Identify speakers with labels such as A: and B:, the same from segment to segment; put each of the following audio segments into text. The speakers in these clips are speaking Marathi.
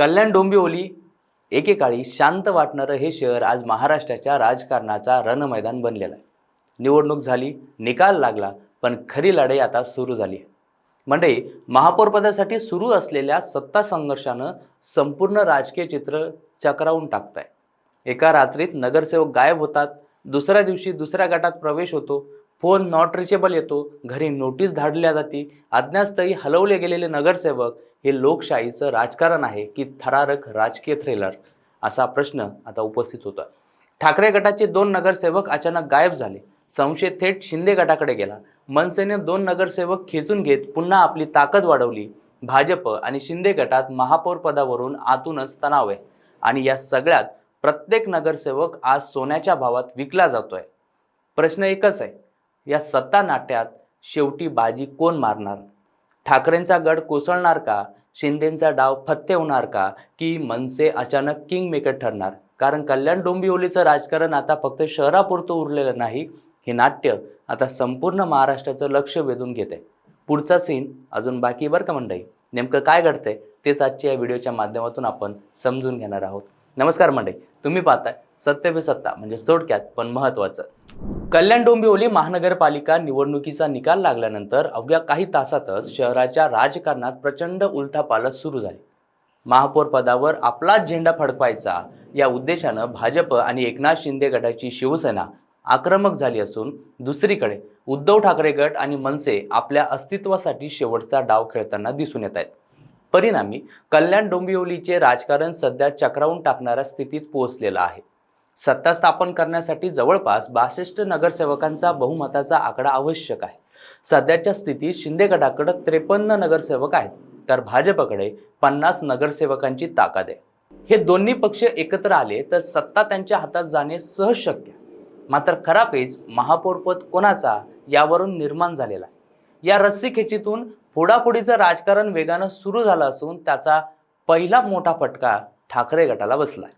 A: कल्याण डोंबिवली एकेकाळी शांत वाटणारं हे शहर आज महाराष्ट्राच्या राजकारणाचा रणमैदान बनलेलं आहे. निवडणूक झाली निकाल लागला पण खरी लढाई आता सुरू झाली आहे. मंडळी महापौरपदासाठी सुरू असलेल्या सत्ता संघर्षानं संपूर्ण राजकीय चित्र चक्रावून टाकत आहे एका रात्रीत नगरसेवक गायब होतात दुसऱ्या दिवशी दुसऱ्या गटात प्रवेश होतो फोन नॉट रिचेबल येतो घरी नोटीस धाडल्या जाते अज्ञातस्थळी हलवले गेलेले नगरसेवक हे लोकशाहीचं राजकारण आहे की थरारक राजकीय थ्रिलर असा प्रश्न आता उपस्थित होता ठाकरे गटाचे दोन नगरसेवक अचानक गायब झाले. संशय थेट शिंदे गटाकडे गेला. मनसेने दोन नगरसेवक खेचून घेत पुन्हा आपली ताकद वाढवली. भाजप आणि शिंदे गटात महापौर पदावरून आतूनच तणाव आहे. आणि या सगळ्यात प्रत्येक नगरसेवक आज सोन्याच्या भावात विकला जातोय. प्रश्न एकच आहे या सत्ता नाट्यात शेवटी बाजी कोण मारणार? ठाकरेंचा गड कोसळणार का? शिंदेंचा डाव फत्ते होणार का? की मनसे अचानक किंग मेकर ठरणार? कारण कल्याण डोंबिवलीचं राजकारण आता फक्त शहरापुरतं उरलेलं नाही हे नाट्य आता संपूर्ण महाराष्ट्राचं लक्ष वेधून घेते. पुढचा सीन अजून बाकी बरं का मंडई नेमकं काय घडतंय? तेच आजच्या या व्हिडिओच्या माध्यमातून आपण समजून घेणार आहोत. नमस्कार मंडळी तुम्ही पाहताय सत्य पे सत्ता म्हणजे थोडक्यात पण महत्त्वाचं. कल्याण डोंबिवली महानगरपालिका निवडणुकीचा निकाल लागल्यानंतर अवघ्या काही तासातच शहराच्या राजकारणात प्रचंड उलथापालथ सुरू झाली. महापौर पदावर आपलाच झेंडा फडकवायचा या उद्देशानं भाजप आणि एकनाथ शिंदे गटाची शिवसेना आक्रमक झाली असून दुसरीकडे उद्धव ठाकरे गट आणि मनसे आपल्या अस्तित्वासाठी शेवटचा डाव खेळताना दिसून येत आहेत. परिणामी कल्याण डोंबिवलीचे राजकारण सध्या चक्रावून टाकणाऱ्या स्थितीत पोहोचलेलं आहे. सत्ता स्थापन करण्यासाठी जवळपास बासष्ट नगरसेवकांचा बहुमताचा आकडा आवश्यक आहे. सध्याच्या स्थितीत शिंदे गटाकडे त्रेपन्न नगरसेवक आहेत तर भाजपकडे पन्नास नगरसेवकांची ताकद आहे. हे दोन्ही पक्ष एकत्र आले तर सत्ता त्यांच्या हातात जाणे सहज शक्य मात्र खरा पेच महापौरपद कोणाचा यावरून निर्माण झालेला आहे. या रस्सीखेचीतून फोडाफोडीचं राजकारण वेगानं सुरू झालं असून त्याचा पहिला मोठा फटका ठाकरे गटाला बसलाय.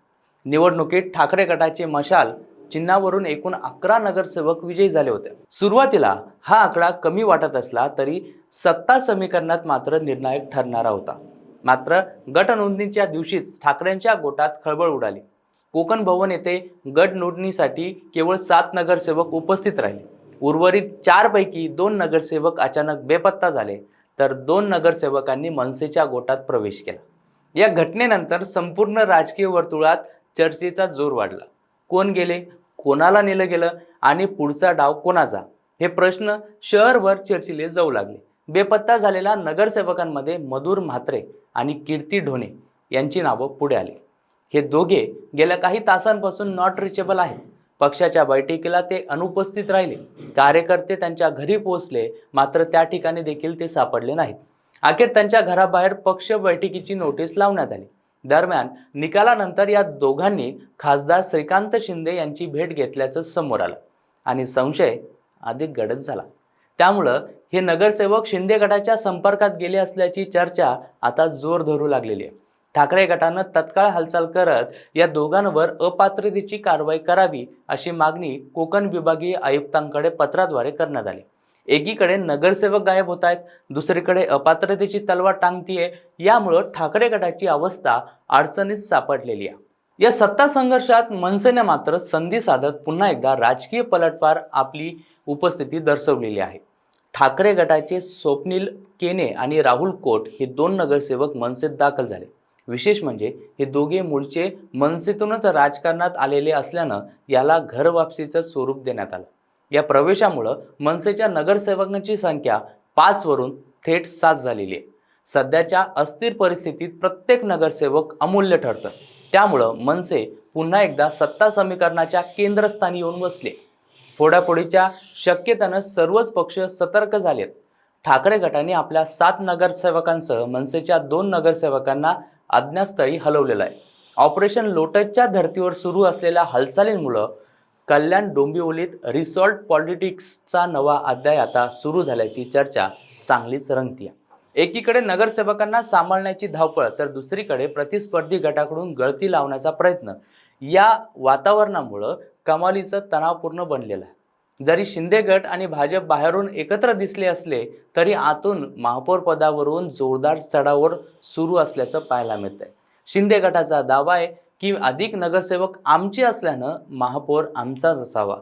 A: निवडणुकीत ठाकरे गटाचे मशाल चिन्हावरून एकूण अकरा नगरसेवक विजयी झाले होते. सुरुवातीला हा आकडा कमी वाटत असला तरी सत्ता समीकरणात मात्र निर्णायक ठरणारा होता. मात्र गट नोंदणीच्या दिवशीच ठाकरेंच्या गोटात खळबळ उडाली. कोकण भवन येथे गट नोंदणीसाठी केवळ सात नगरसेवक उपस्थित राहिले. उर्वरित चारपैकी दोन नगरसेवक अचानक बेपत्ता झाले. तर दोन नगरसेवकांनी मनसेच्या गोटात प्रवेश केला. या घटनेनंतर संपूर्ण राजकीय वर्तुळात चर्चेचा जोर वाढला. कोण गेले? कोणाला नेलं गेलं? आणि पुढचा डाव कोणाचा? हे प्रश्न शहरभर चर्चिले जाऊ लागले. बेपत्ता झालेल्या नगरसेवकांमध्ये मधुर म्हात्रे आणि कीर्ती ढोणे यांची नावं पुढे आली. हे दोघे गेल्या काही तासांपासून नॉट रिचेबल आहेत. पक्षाच्या बैठकीला ते अनुपस्थित राहिले. कार्यकर्ते त्यांच्या घरी पोहोचले मात्र त्या ठिकाणी देखील ते सापडले नाहीत. अखेर त्यांच्या घराबाहेर पक्ष बैठकीची नोटीस लावण्यात आली. दरम्यान निकालानंतर या दोघांनी खासदार श्रीकांत शिंदे यांची भेट घेतल्याचं समोर आलं आणि संशय अधिक गडद झाला. त्यामुळं हे नगरसेवक शिंदे गटाच्या संपर्कात गेले असल्याची चर्चा आता जोर धरू लागलेली आहे. ठाकरे गटानं तत्काळ हालचाल करत या दोघांवर अपात्रतेची कारवाई करावी अशी मागणी कोकण विभागीय आयुक्तांकडे पत्राद्वारे करण्यात आली. एकीकडे नगरसेवक गायब होत आहेत दुसरीकडे अपात्रतेची तलवार टांगतीये यामुळं ठाकरे गटाची अवस्था अडचणीत सापडलेली आहे. या सत्ता संघर्षात मनसेने मात्र संधी साधत पुन्हा एकदा राजकीय पलटवार आपली उपस्थिती दर्शवलेली आहे. ठाकरे गटाचे स्वप्नील केने आणि राहुल कोट हे दोन नगरसेवक मनसेत दाखल झाले. विशेष म्हणजे हे दोघे मूळचे मनसेतूनच राजकारणात आलेले असल्यानं याला घरवापसीचं स्वरूप देण्यात आलं. या प्रवेशामुळं मनसेच्या नगरसेवकांची संख्या पाचवरून थेट सात झालेली आहे. सध्याच्या अस्थिर परिस्थितीत प्रत्येक नगरसेवक अमूल्य ठरतं. त्यामुळं मनसे पुन्हा एकदा सत्ता समीकरणाच्या केंद्रस्थानी येऊन बसले. फोडाफोडीच्या शक्यतेनं सर्वच पक्ष सतर्क झालेत. ठाकरे गटाने आपल्या सात नगरसेवकांसह मनसेच्या दोन नगरसेवकांना अज्ञातस्थळी हलवलेलं आहे. ऑपरेशन लोटसच्या धर्तीवर सुरू असलेल्या हालचालींमुळं कल्याण डोंबिवलीत रिसॉर्ट पॉलिटिक्सचा नवा अध्याय आता सुरू झाल्याची चर्चा चांगलीच रंगती आहे एकीकडे नगरसेवकांना सांभाळण्याची धावपळ तर दुसरीकडे प्रतिस्पर्धी गटाकडून गळती लावण्याचा प्रयत्न. या वातावरणामुळं कमालीचं तणावपूर्ण बनलेलं आहे. जरी शिंदे गट आणि भाजप बाहेरून एकत्र दिसले असले तरी आतून महापौर पदावरून जोरदार चढाओढ सुरू असल्याचं पाहायला मिळतंय. शिंदे गटाचा दावा आहे की अधिक नगरसेवक आमचे असल्यानं महापौर आमचाच असावा.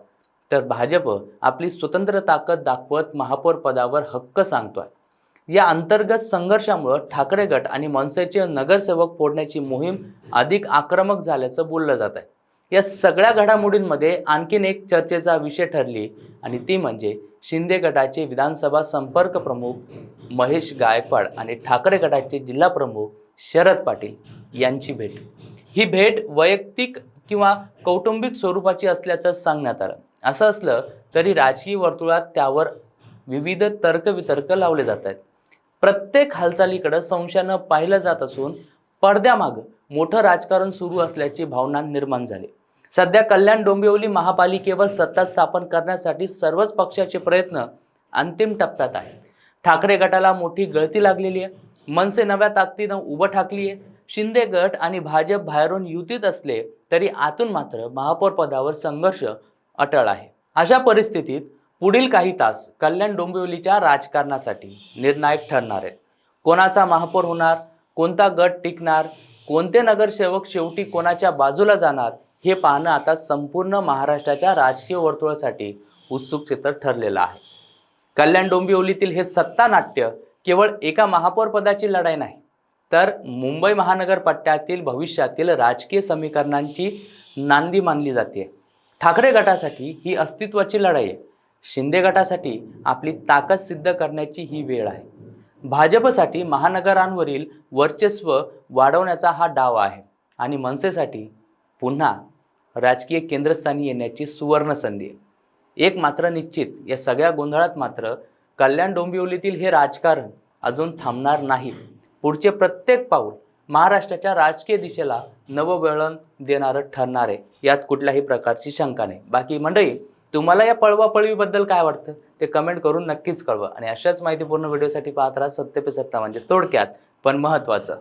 A: तर भाजप आपली स्वतंत्र ताकद दाखवत महापौर पदावर हक्क सांगतोय. या अंतर्गत संघर्षामुळं ठाकरे गट आणि मनसेचे नगरसेवक फोडण्याची मोहीम अधिक आक्रमक झाल्याचं बोललं जात आहे या सगळ्या घडामोडींमध्ये आणखीन एक चर्चेचा विषय ठरली आणि ती म्हणजे शिंदे गटाचे विधानसभा संपर्क प्रमुख महेश गायकवाड आणि ठाकरे गटाचे जिल्हा प्रमुख शरद पाटील यांची भेट. ही भेट वैयक्तिक किंवा कौटुंबिक स्वरूपाची असल्याचं सांगण्यात आलं. असं असलं तरी राजकीय वर्तुळात त्यावर विविध तर्कवितर्क लावले जात आहेत. प्रत्येक हालचालीकडं संशयानं पाहिलं जात असून पडद्यामागं मोठं राजकारण सुरू असल्याची भावना निर्माण झाली. सध्या कल्याण डोंबिवली महापालिकेवर सत्ता स्थापन करण्यासाठी सर्वच पक्षाचे प्रयत्न अंतिम टप्प्यात आहेत. ठाकरे गटाला मोठी गळती लागलेली आहे. मनसे नव्या ताकदीनं उभं ठाकली आहे शिंदे गट आणि भाजप बाहेरून युतीत असले तरी आतून मात्र महापौर पदावर संघर्ष अटळ आहे. अशा परिस्थितीत पुढील काही तास कल्याण डोंबिवलीच्या राजकारणासाठी निर्णायक ठरणार आहेत. कोणाचा महापौर होणार कोणता गट टिकणार कोणते नगरसेवक शेवटी कोणाच्या बाजूला जाणार हे पाहणं आता संपूर्ण महाराष्ट्राच्या राजकीय वर्तुळासाठी उत्सुकतेचं ठरलेलं आहे. कल्याण डोंबिवलीतील हे सत्ता नाट्य केवळ एका महापौरपदाची लढाई नाही तर मुंबई महानगर पट्ट्यातील भविष्यातील राजकीय समीकरणांची नांदी मानली जाते. ठाकरे गटासाठी ही अस्तित्वाची लढाई आहे. शिंदे गटासाठी आपली ताकद सिद्ध करण्याची ही वेळ आहे. भाजपसाठी महानगरांवरील वर्चस्व वाढवण्याचा हा डाव आहे. आणि मनसेसाठी पुन्हा राजकीय केंद्रस्थानी येण्याची सुवर्ण संधी आहे. एक मात्र निश्चित या सगळ्या गोंधळात मात्र कल्याण डोंबिवलीतील हे राजकारण अजून थांबणार नाही. पुढचे प्रत्येक पाऊल महाराष्ट्राच्या राजकीय दिशेला नववळण देणारं ठरणार आहे. यात कुठल्याही प्रकारची शंका नाही. बाकी मंडळी तुम्हाला या पळवापळवीबद्दल काय वाटतं? ते कमेंट करून नक्कीच कळवा. आणि अशाच माहितीपूर्ण व्हिडिओसाठी पाहत राहा सत्य पे सत्ता म्हणजेच थोडक्यात पण महत्त्वाचं